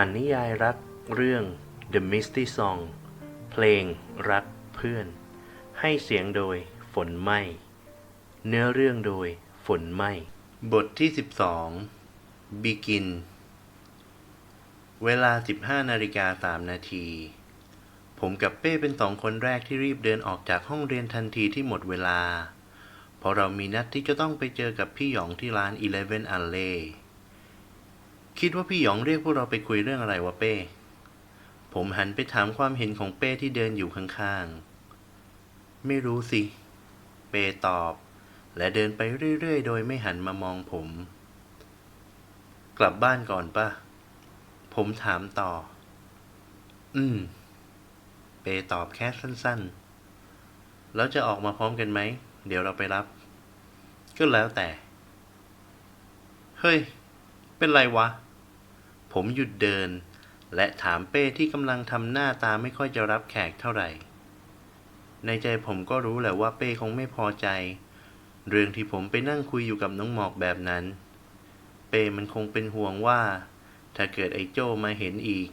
านนิยายรักเรื่อง The Misty Song เพลงรักเพื่อน ให้เสียงโดยฝนไหมเนื้อเรื่องโดยฝนไหมบทที่ 12 Begin เวลา 15นาฬิกา3นาที ผมกับเป้เป็นสองคนแรกที่รีบเดินออกจากห้องเรียนทันทีที่หมดเวลา เพราะเรามีนัดที่จะต้องไปเจอกับพี่หยองที่ร้าน Eleven Alley คิดว่าพี่หยองเรียกพวกเราไปคุยเรื่องอะไรวะเป้ ผมหันไปถามความเห็นของเป้ที่เดินอยู่ข้างๆ ไม่รู้สิ เป้ตอบ และเดินไปเรื่อยๆ โดยไม่หันมามองผม กลับบ้านก่อนปะผมถามต่อ อืม เปตอบแค่สั้นๆ แล้วจะออกมาพร้อมกันไหม เดี๋ยวเราไปรับ ก็แล้วแต่ เฮ้ย เป็นไรวะ ผมหยุดเดิน และถามเป้ที่กำลังทำหน้าตาไม่ค่อยจะรับแขกเท่าไหร่ ในใจผมก็รู้แหละว่าเป้คงไม่พอใจ เรื่องที่ผมไปนั่งคุยอยู่กับน้องหมอกแบบนั้น เป้มันคงเป็นห่วงว่า ถ้าเกิดไอ้โจ้มาเห็นอีก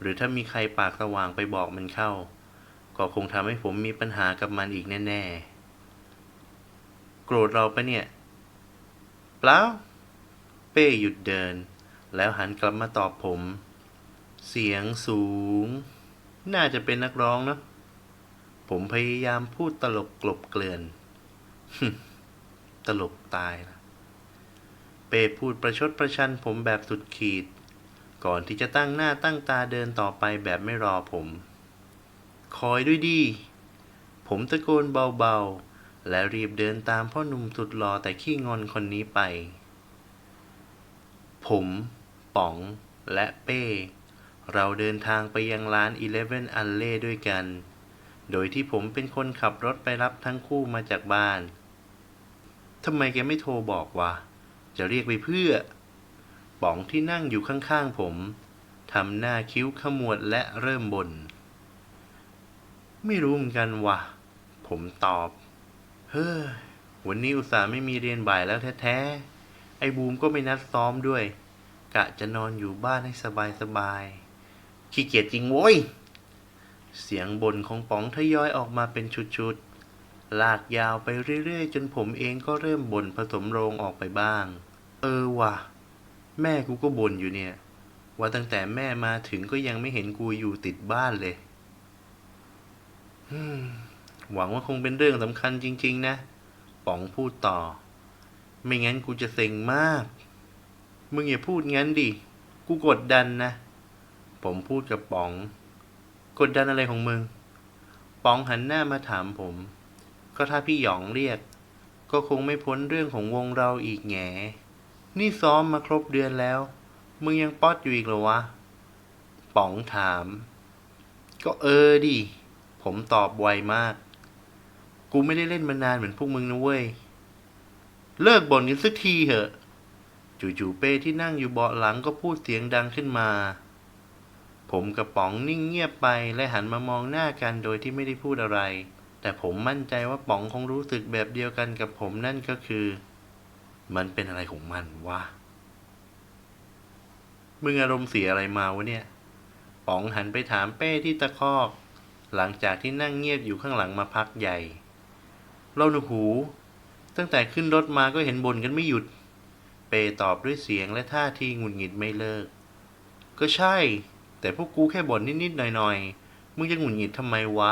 หรือถ้ามีใครปากสว่างไปบอกมันเข้า ก็คงทำให้ผมมีปัญหากับมันอีกแน่ ๆ โกรธเราปะเนี่ย เปล่า เป้หยุดเดิน แล้วหันกลับมาตอบผม เสียงสูง น่าจะเป็นนักร้องเนะ ผมพยายามพูดตลกกลบเกลื่อน ตลกตายละเป้พูดประชดประชันผมแบบสุดขีด ก่อนที่จะตั้งหน้าตั้งตาเดินต่อไปแบบไม่รอผม คอยด้วยดี ผมตะโกนเบาๆ และรีบเดินตามพ่อหนุ่มสุดหล่อแต่ขี้งอนคนนี้ไป ผม ป๋อง และเป้ เราเดินทางไปยังร้าน Eleven Alley ด้วยกัน โดยที่ผมเป็นคนขับรถไปรับทั้งคู่มาจากบ้านทำไมแกไม่โทรบอกวะ จะเรียกไปเพื่อ ป๋องที่นั่งอยู่ข้างๆผมทำหน้าคิ้วขมวดและเริ่มบน่น ไม่รู้เหมือนกันวะ ผมตอบ เฮ้ยวันนี้อุตส่าห์ไม่มีเรียนบ่ายแล้วแท้ๆ ไอ้บูมก็ไม่นัดซ้อมด้วย กะจะนอนอยู่บ้านให้สบายๆขี้เกียจจริงโว้ย เสียงบ่นของป๋องทยอยออกมาเป็นชุดๆ ลากยาวไปเรื่อยๆ จนผมเองก็เริ่มบ่นผสมโรงออกไปบ้าง เออว่ะ แม่กูก็บ่นอยู่เนี่ย ว่าตั้งแต่แม่มาถึงก็ยังไม่เห็นกูอยู่ติดบ้านเลยหวังว่าคงเป็นเรื่องสำคัญจริง ๆ นะ ป๋องพูดต่อ ไม่งั้นกูจะเซ็งมาก มึงอย่าพูดงั้นดิ กูกดดันนะ ผมพูดกับป๋อง กดดันอะไรของมึง ป๋องหันหน้ามาถามผม ก็ถ้าพี่หยองเรียก ก็คงไม่พ้นเรื่องของวงเราอีกแงนี่ซ้อมมาครบเดือนแล้ว มึงยังป๊อดอยู่อีกเหรอวะ ป๋องถาม ก็เออดิ ผมตอบไวมาก กูไม่ได้เล่นมานานเหมือนพวกมึงนะเว้ย เลิกบ่นกันสักทีเถอะ จู่ๆเป้ที่นั่งอยู่เบาะหลังก็พูดเสียงดังขึ้นมา ผมกับป๋องนิ่งเงียบไปและหันมามองหน้ากันโดยที่ไม่ได้พูดอะไร แต่ผมมั่นใจว่าป๋องคงรู้สึกแบบเดียวกันกับผมนั่นก็คือ มันเป็นอะไรของมันวะ มึงอารมณ์เสียอะไรมาวะเนี่ย ป๋องหันไปถามเป้ที่ตะคอก หลังจากที่นั่งเงียบอยู่ข้างหลังมาพักใหญ่ เราหนูหู ตั้งแต่ขึ้นรถมาก็เห็นบ่นกันไม่หยุด เปตอบด้วยเสียงและท่าทีหงุดหงิดไม่เลิก ก็ใช่ แต่พวกกูแค่บ่นนิดๆหน่อยๆ มึงจะหงุดหงิดทำไมวะ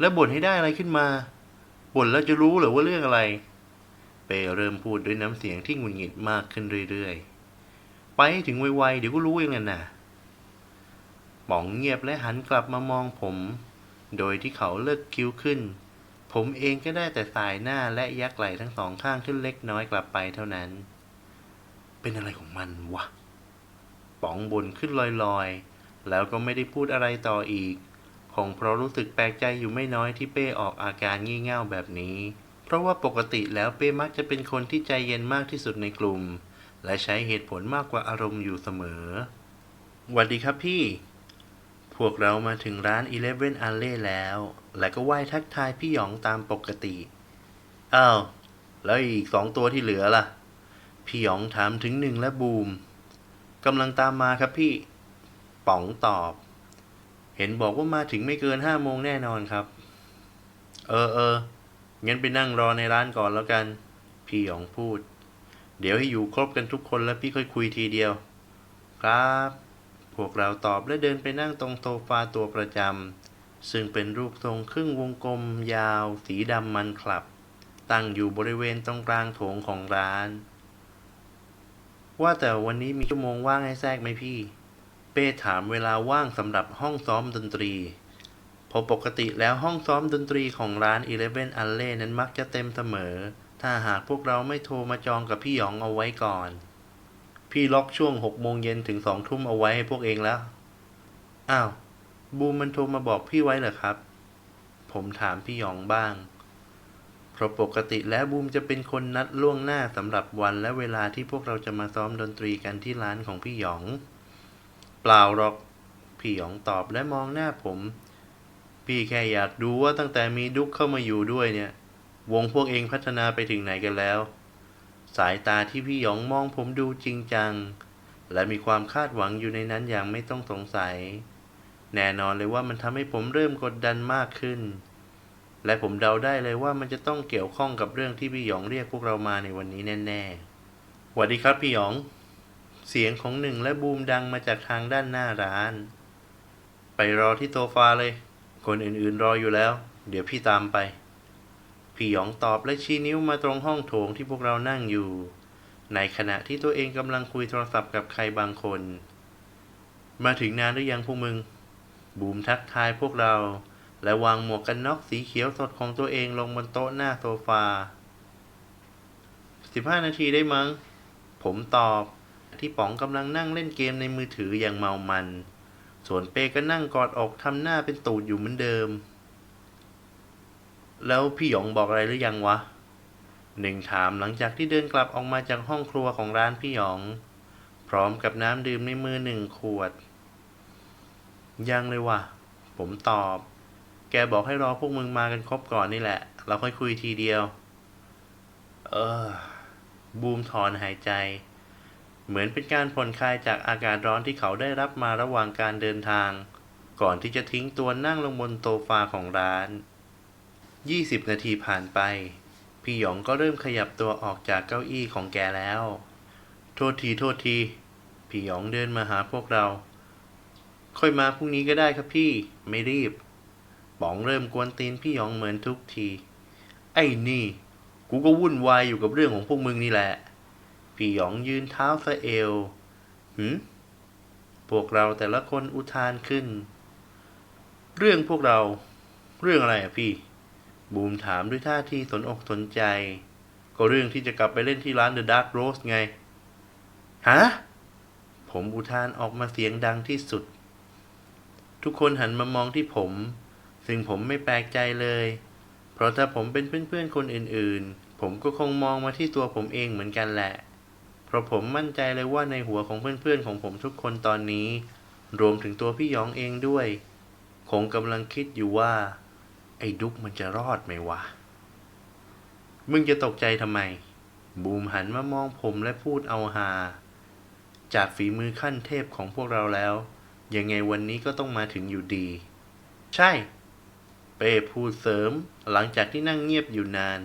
แล้วบ่นให้ได้อะไรขึ้นมา บ่นแล้วจะรู้หรือว่าเรื่องอะไร เปเริ่มพูดด้วยน้ำเสียงที่หงุดหงิดมากขึ้นเรื่อยๆ ไปถึงไวๆเดี๋ยวก็รู้เองแหละนะป๋องเงียบและหันกลับมามองผม โดยที่เขาเลิกคิ้วขึ้น ผมเองก็ได้แต่สายหน้าและยักไหล่ทั้งสองข้างขึ้นเล็กน้อยกลับไปเท่านั้น เป็นอะไรของมันวะ ป๋องบ่นขึ้นลอยๆ แล้วก็ไม่ได้พูดอะไรต่ออีก คงเพราะรู้สึกแปลกใจอยู่ไม่น้อยที่เป้ออกอาการงี่เง่าแบบนี้ เพราะว่าปกติแล้วเป้มักจะเป็นคนที่ใจเย็นมากที่สุดในกลุ่ม และใช้เหตุผลมากกว่าอารมณ์อยู่เสมอหวัสดีครับพี่ พวกเรามาถึงร้าน Eleven Alley แล้ว และก็ไหว้ทักทายพี่หยองตามปกติ อ้าว แล้วอีกสองตัวที่เหลือล่ะ พี่หยองถามถึงหนึ่งและบูม กำลังตามมาครับพี่ ป๋องตอบ เห็นบอกว่ามาถึงไม่เกินห้าโมงแน่นอนครับ เออเออ งั้นไปนั่งรอในร้านก่อนแล้วกัน พี่หยองพูด เดี๋ยวให้อยู่ครบกันทุกคนแล้วพี่ค่อยคุยทีเดียว ครับ พวกเราตอบและเดินไปนั่งตรงโซฟาตัวประจำซึ่งเป็นรูปทรงครึ่งวงกลมยาว สีดำมันคลับ ตั้งอยู่บริเวณตรงกลางโถงของร้าน ว่าแต่วันนี้มีชั่วโมงว่างให้แทรกไหมพี่ เป้ถามเวลาว่างสำหรับห้องซ้อมดนตรีพราะปกติแล้วห้องซ้อมดนตรีของร้าน Eleven Alley นั้นมักจะเต็มเสมอ ถ้าหากพวกเราไม่โทรมาจองกับพี่หยองเอาไว้ก่อน พี่ล็อกช่วงหกโมงเย็นถึงสองทุ่มเอาไว้ให้พวกเองแล้ว อ้าว บูมมันโทรมาบอกพี่ไว้เหรอครับ ผมถามพี่หยองบ้าง เพราะปกติแล้วบูมจะเป็นคนนัดล่วงหน้าสำหรับวันและเวลาที่พวกเราจะมาซ้อมดนตรีกันที่ร้านของพี่หยอง เปล่าหรอก พี่หยองตอบและมองหน้าผม พี่แค่อยากดูว่าตั้งแต่มีดุ๊กเข้ามาอยู่ด้วยเนี่ย วงพวกเองพัฒนาไปถึงไหนกันแล้ว สายตาที่พี่หยองมองผมดูจริงจัง และมีความคาดหวังอยู่ในนั้นอย่างไม่ต้องสงสัย แน่นอนเลยว่ามันทำให้ผมเริ่มกดดันมากขึ้น และผมเดาได้เลยว่ามันจะต้องเกี่ยวข้องกับเรื่องที่พี่หยองเรียกพวกเรามาในวันนี้แน่ๆสวัสดีครับพี่หยอง เสียงของหนึ่งและบูมดังมาจากทางด้านหน้าร้าน ไปรอที่โซฟาเลย คนอื่นๆรออยู่แล้ว เดี๋ยวพี่ตามไป พี่หยองตอบและชี้นิ้วมาตรงห้องโถงที่พวกเรานั่งอยู่ ในขณะที่ตัวเองกำลังคุยโทรศัพท์กับใครบางคน มาถึงนานหรือยังพวกมึง บูมทักทายพวกเรา และวางหมวกกันน็อกสีเขียวสดของตัวเองลงบนโต๊ะหน้าโซฟา 15 นาทีได้มั้ง ผมตอบที่ป๋องกำลังนั่งเล่นเกมในมือถืออย่างเมามัน ส่วนเป้ก็นั่งกอดอกทำหน้าเป็นตูดอยู่เหมือนเดิม แล้วพี่หยองบอกอะไรหรือยังวะ หนึ่งถามหลังจากที่เดินกลับออกมาจากห้องครัวของร้านพี่หยอง พร้อมกับน้ำดื่มในมือหนึ่งขวด ยังเลยวะผมตอบ แกบอกให้รอพวกมึงมากันครบก่อนนี่แหละ เราค่อยคุยทีเดียว เออ บูมถอนหายใจ เหมือนเป็นการผ่อนคลายจากอากาศร้อนที่เขาได้รับมาระหว่างการเดินทาง ก่อนที่จะทิ้งตัวนั่งลงบนโซฟาของร้าน 20 นาทีผ่านไป พี่หยองก็เริ่มขยับตัวออกจากเก้าอี้ของแกแล้ว โทษทีโทษที พี่หยองเดินมาหาพวกเรา ค่อยมาพรุ่งนี้ก็ได้ครับพี่ ไม่รีบ ป๋องเริ่มกวนตีนพี่หยองเหมือนทุกที ไอ้นี่ กูก็วุ่นวายอยู่กับเรื่องของพวกมึงนี่แหละ พี่หยองยืนเท้าสะเอวหืมพวกเราแต่ละคนอุทานขึ้น เรื่องพวกเรา เรื่องอะไรอะพี่ บูมถามด้วยท่าทีสนอกสนใจ ก็เรื่องที่จะกลับไปเล่นที่ร้าน The Dark Rose ไง ฮะ ผมอุทานออกมาเสียงดังที่สุด ทุกคนหันมามองที่ผม ซึ่งผมไม่แปลกใจเลย เพราะถ้าผมเป็นเพื่อนๆคนอื่นๆ ผมก็คงมองมาที่ตัวผมเองเหมือนกันแหละ เพราะผมมั่นใจเลยว่าในหัวของเพื่อนๆของผมทุกคนตอนนี้ รวมถึงตัวพี่หยองเองด้วย คงกำลังคิดอยู่ว่า ไอ้ดุ๊กมันจะรอดไหมวะ มึงจะตกใจทำไม บูมหันมามองผมและพูดเอาฮาจากฝีมือขั้นเทพของพวกเราแล้ว ยังไงวันนี้ก็ต้องมาถึงอยู่ดี ใช่ เป้พูดเสริมหลังจากที่นั่งเงียบอยู่นาน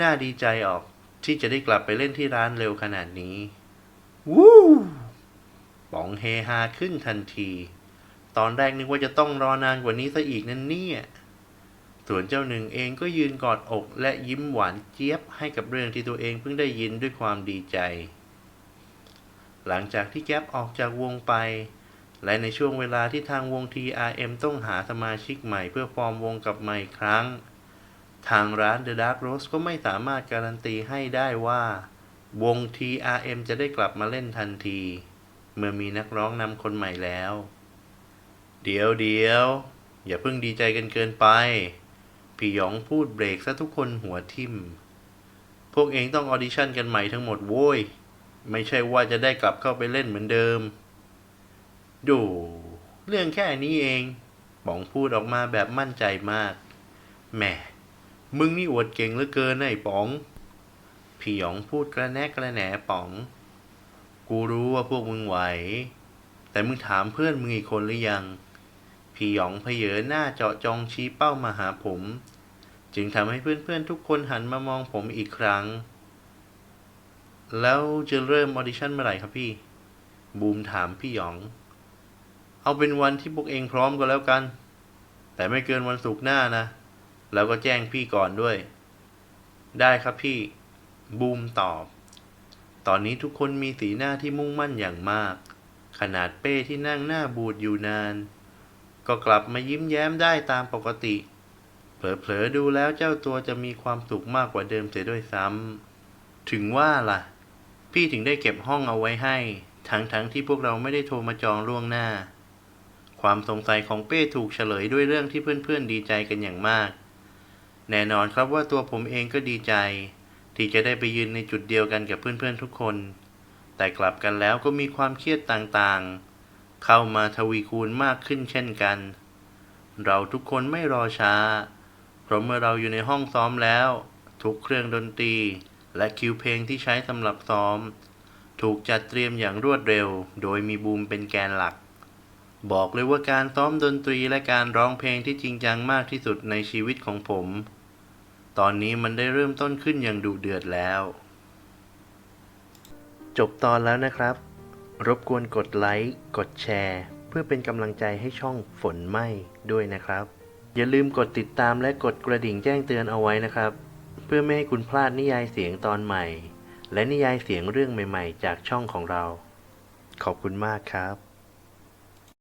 น่าดีใจออกที่จะได้กลับไปเล่นที่ร้านเร็วขนาดนี้ วู้ป๋องเฮฮาขึ้นทันที ตอนแรกนึกว่าจะต้องรอนานกว่านี้ซะอีกนั่นเนี่ย ส่วนเจ้าหนึ่งเองก็ยืนกอดอกและยิ้มหวานเจี๊ยบให้กับเรื่องที่ตัวเองเพิ่งได้ยินด้วยความดีใจ หลังจากที่แก๊ปออกจากวงไป และในช่วงเวลาที่ทางวง TRM ต้องหาสมาชิกใหม่เพื่อฟอร์มวงกับมาอีกครั้ง ทางร้าน The Dark Rose ก็ไม่สามารถการันตีให้ได้ว่า วง TRM จะได้กลับมาเล่นทันที เมื่อมีนักร้องนำคนใหม่แล้ว เดี๋ยวเดี๋ยวอย่าเพิ่งดีใจกันเกินไป พี่หยองพูดเบรกซะทุกคนหัวทิ่ม พวกเองต้องออดิชั่นกันใหม่ทั้งหมดโว้ย ไม่ใช่ว่าจะได้กลับเข้าไปเล่นเหมือนเดิม ดู เรื่องแค่นี้เองป๋องพูดออกมาแบบมั่นใจมาก แหม มึงนี่อวดเก่งเหลือเกินนะไอ้ป๋อง พี่หยองพูดกระแนกกระแหนป๋อง กูรู้ว่าพวกมึงไหว แต่มึงถามเพื่อนมึงอีกคนหรือยัง พี่หยองเพเยอหน้าเจาะจองชี้เป้ามาหาผม จึงทำให้เพื่อนๆทุกคนหันมามองผมอีกครั้ง แล้วจะเริ่มออดิชั่นเมื่อไหร่ครับพี่ บูมถามพี่หยอง เอาเป็นวันที่พวกเองพร้อมก็แล้วกัน แต่ไม่เกินวันศุกร์หน้านะ แล้วก็แจ้งพี่ก่อนด้วย ได้ครับพี่ บูมตอบ ตอนนี้ทุกคนมีสีหน้าที่มุ่งมั่นอย่างมาก ขนาดเป้ที่นั่งหน้าบูดอยู่นาน ก็กลับมายิ้มแย้มได้ตามปกติ เผลอๆดูแล้วเจ้าตัวจะมีความสุขมากกว่าเดิมเสียด้วยซ้ำถึงว่าล่ะ พี่ถึงได้เก็บห้องเอาไว้ให้ ทั้งๆที่พวกเราไม่ได้โทรมาจองล่วงหน้า ความสงสัยของเป้ถูกเฉลยด้วยเรื่องที่เพื่อนๆดีใจกันอย่างมาก แน่นอนครับว่าตัวผมเองก็ดีใจ ที่จะได้ไปยืนในจุดเดียวกันกับเพื่อนๆทุกคน แต่กลับกันแล้วก็มีความเครียดต่างๆ เข้ามาทวีคูณมากขึ้นเช่นกัน เราทุกคนไม่รอช้า เพราะเมื่อเราอยู่ในห้องซ้อมแล้ว ทุกเครื่องดนตรี และคิวเพลงที่ใช้สำหรับซ้อม ถูกจัดเตรียมอย่างรวดเร็ว โดยมีบูมเป็นแกนหลัก บอกเลยว่าการซ้อมดนตรีและการร้องเพลงที่จริงจังมากที่สุดในชีวิตของผม ตอนนี้มันได้เริ่มต้นขึ้นอย่างดุเดือดแล้ว จบตอนแล้วนะครับ รบกวนกดไลค์กดแชร์ เพื่อเป็นกำลังใจให้ช่องฝนไหมด้วยนะครับ อย่าลืมกดติดตามและกดกระดิ่งแจ้งเตือนเอาไว้นะครับ เพื่อไม่ให้คุณพลาดนิยายเสียงตอนใหม่ และนิยายเสียงเรื่องใหม่ ๆ จากช่องของเรา ขอบคุณมากครับ